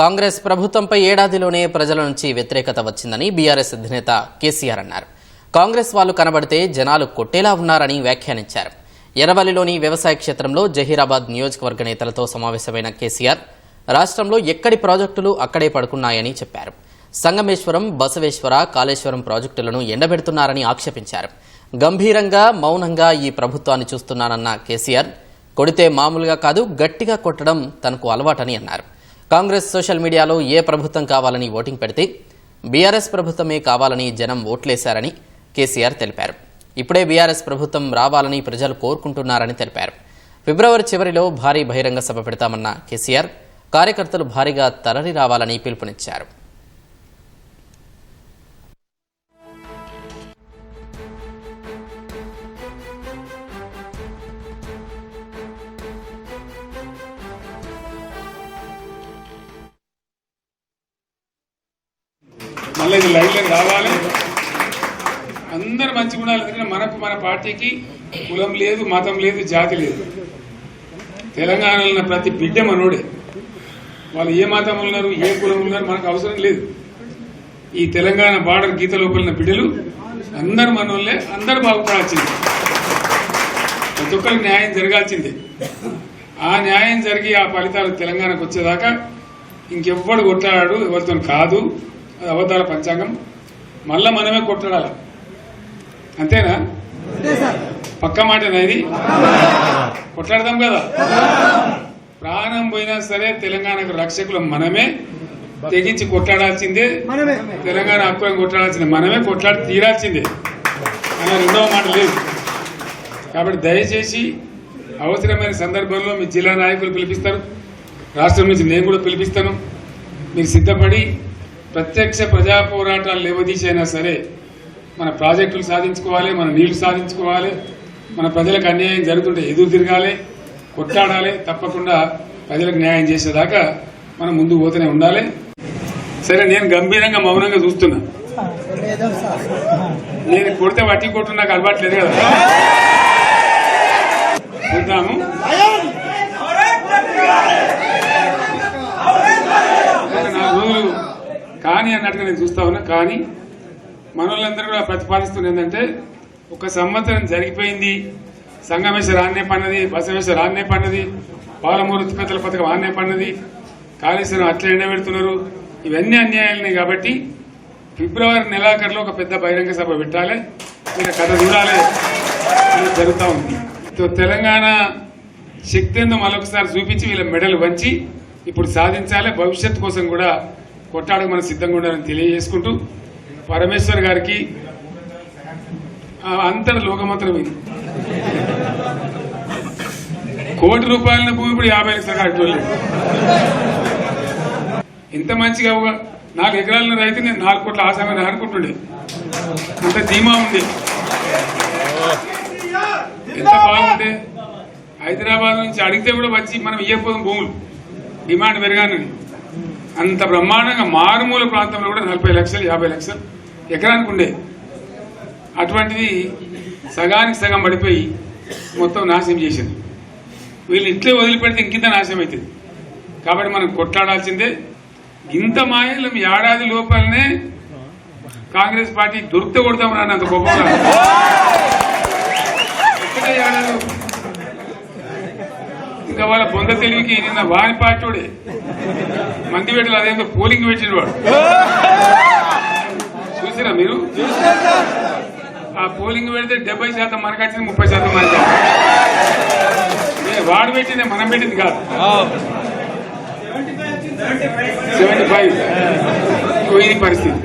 కాంగ్రెస్ ప్రభుత్వంపై ఏడాదిలోనే ప్రజల నుంచి వ్యతిరేకత వచ్చిందని బీఆర్ఎస్ అధినేత కేసీఆర్ అన్నారు. కాంగ్రెస్ వాళ్ళు కనబడితే జనాలు కొట్టేలా ఉన్నారని వ్యాఖ్యానించారు. ఎర్రవల్లిలోని వ్యవసాయ క్షేత్రంలో జహీరాబాద్ నియోజకవర్గ నేతలతో సమావేశమైన కేసీఆర్ రాష్ట్రంలో ఎక్కడి ప్రాజెక్టులు అక్కడే పడుకున్నాయని చెప్పారు. సంగమేశ్వరం బసవేశ్వర కాళేశ్వరం ప్రాజెక్టులను ఎండబెడుతున్నారని ఆక్షేపించారు. గంభీరంగా మౌనంగా ఈ ప్రభుత్వాన్ని చూస్తున్నానన్న కేసీఆర్ కొడితే మామూలుగా కాదు గట్టిగా కొట్టడం తనకు అలవాటని అన్నారు. కాంగ్రెస్ సోషల్ మీడియాలో ఏ ప్రభుత్వం కావాలని ఓటింగ్ పెడితే బీఆర్ఎస్ ప్రభుత్వమే కావాలని జనం ఓట్లేశారని కేసీఆర్ తెలిపారు. ఇప్పుడే బీఆర్ఎస్ ప్రభుత్వం రావాలని ప్రజలు కోరుకుంటున్నారని తెలిపారు. ఫిబ్రవరి చివరిలో భారీ బహిరంగ సభ పెడతామన్న కేసీఆర్ కార్యకర్తలు భారీగా తరలి రావాలని పిలుపునిచ్చారు. మళ్ళీ ఇది లైన్లోకి రావాలి అందరు మంచి గుణాలు ఎందుకంటే మనకు మన పార్టీకి కులం లేదు మతం లేదు జాతి లేదు. తెలంగాణలో ఉన్న ప్రతి బిడ్డ మనోడే. వాళ్ళు ఏ మతం ఉన్నారు ఏ కులం ఉన్నారు మనకు అవసరం లేదు. ఈ తెలంగాణ బార్డర్ గీత లోపలిన బిడ్డలు అందరు మనోళ్ళే అందరు బాగుపడాల్సింది ప్రతి ఒక్కరికి న్యాయం జరగాల్సిందే. ఆ న్యాయం జరిగి ఆ ఫలితాలు తెలంగాణకు వచ్చేదాకా ఇంకెవ్వడు కొట్లాడాడు ఎవరితో కాదు. అది అబద్ధాల పంచాంగం. మళ్ళా మనమే కొట్లాడాల. అంతేనా? పక్క మాట ఇది? కొట్లాడదాం కదా? ప్రాణం పోయినా సరే తెలంగాణకు రక్షకులు మనమే. తెగించి కొట్లాడాల్సిందే. తెలంగాణ హక్కులను కొట్లాడాల్సిందే. మనమే కొట్లాడి తీరాల్సిందే. అన్న రెండవ మాట లేదు. కాబట్టి దయచేసి అవసరమైన సందర్భంలో మీ జిల్లా నాయకులు పిలిపిస్తారు. రాష్ట్రం నుంచి నేను కూడా పిలిపిస్తాను. మీరు సిద్ధపడి ప్రత్యక్ష ప్రజా పోరాటాలు లేవదీసైనా సరే మన ప్రాజెక్టులు సాధించుకోవాలి మన నీళ్ళు సాధించుకోవాలి మన ప్రజలకు అన్యాయం జరుగుతుంటే ఎదురు తిరగాలి కొట్లాడాలి తప్పకుండా ప్రజలకు న్యాయం చేసేదాకా మనం ముందు పోతూనే ఉండాలి. సరే నేను గంభీరంగా మౌనంగా చూస్తున్నా. నేను కొడితే వట్టి కొట్టు నాకు అలవాట్లేదు కదా. చూద్దాము ఒక నాలుగు రోజులు అన్నట్టుగా నేను చూస్తా ఉన్నా. కానీ మనోళ్ళందరూ కూడా ప్రతిపాదిస్తుంది ఏంటంటే ఒక సంవత్సరం జరిగిపోయింది సంగమేశ్వర ఆన్నే పన్నది బసవేశ్వర ఆన్నే పన్నది పాలమూరు ఉత్పత్తుల పథకం ఆన్నే పన్నది కాళేశ్వరం అట్లా ఎండబెడుతున్నారు ఇవన్నీ అన్యాయాలని కాబట్టి ఫిబ్రవరి నెలాఖరులో ఒక పెద్ద బహిరంగ సభ పెట్టాలి. మీరు కథ చూడాలి. జరుగుతూ ఉంది. తెలంగాణ శక్తి ఏందో మరొకసారి చూపించి వీళ్ళ మెడలు వంచి ఇప్పుడు సాధించాలి. భవిష్యత్తు కోసం కూడా కొట్టాడకు మనం సిద్ధంగా ఉండాలని తెలియజేసుకుంటూ పరమేశ్వర్ గారికి అంతటి లోకమంత్రం ఇది కోటి రూపాయల భూమి ఇప్పుడు యాభై లక్షల కట్టలేదు ఇంత మంచిగా ఒక నాలుగు ఎకరాల రైతు నేను నాలుగు కోట్ల ఆశామని అనుకుంటుండే. అంత ధీమా ఉంది ఎంత బాగుంటే హైదరాబాద్ నుంచి అడిగితే కూడా వచ్చి మనం ఇయ్యకపోదాం భూములు. డిమాండ్ పెరగానని అంత బ్రహ్మాండంగా మారుమూల ప్రాంతంలో కూడా నలభై లక్షలు యాభై లక్షలు ఎకరానికి ఉండే. అటువంటిది సగానికి సగం పడిపోయి మొత్తం నాశనం చేసింది. వీళ్ళు ఇట్లే వదిలిపెడితే ఇంకింత నాశనం అవుతుంది కాబట్టి మనం కొట్లాడాల్సిందే. ఇంత మాయలం ఏడాది లోపలనే కాంగ్రెస్ పార్టీ దొరికితే కొడతాం రాని అంత గొప్పగా ఏడాది? ఇంకా వాళ్ళ బొంద తెలివికి నిన్న వాని పార్టీడే మంది పెట్టలు అదేందో పోలింగ్ పెట్టిన వాడు. చూసిరా మీరు? ఆ పోలింగ్ పెడితే డెబ్బై శాతం మనకు వచ్చింది ముప్పై శాతం మనకి వాడు పెట్టింది మనం పెట్టింది కాదు. సెవెంటీ ఫైవ్ ఇది పరిస్థితి.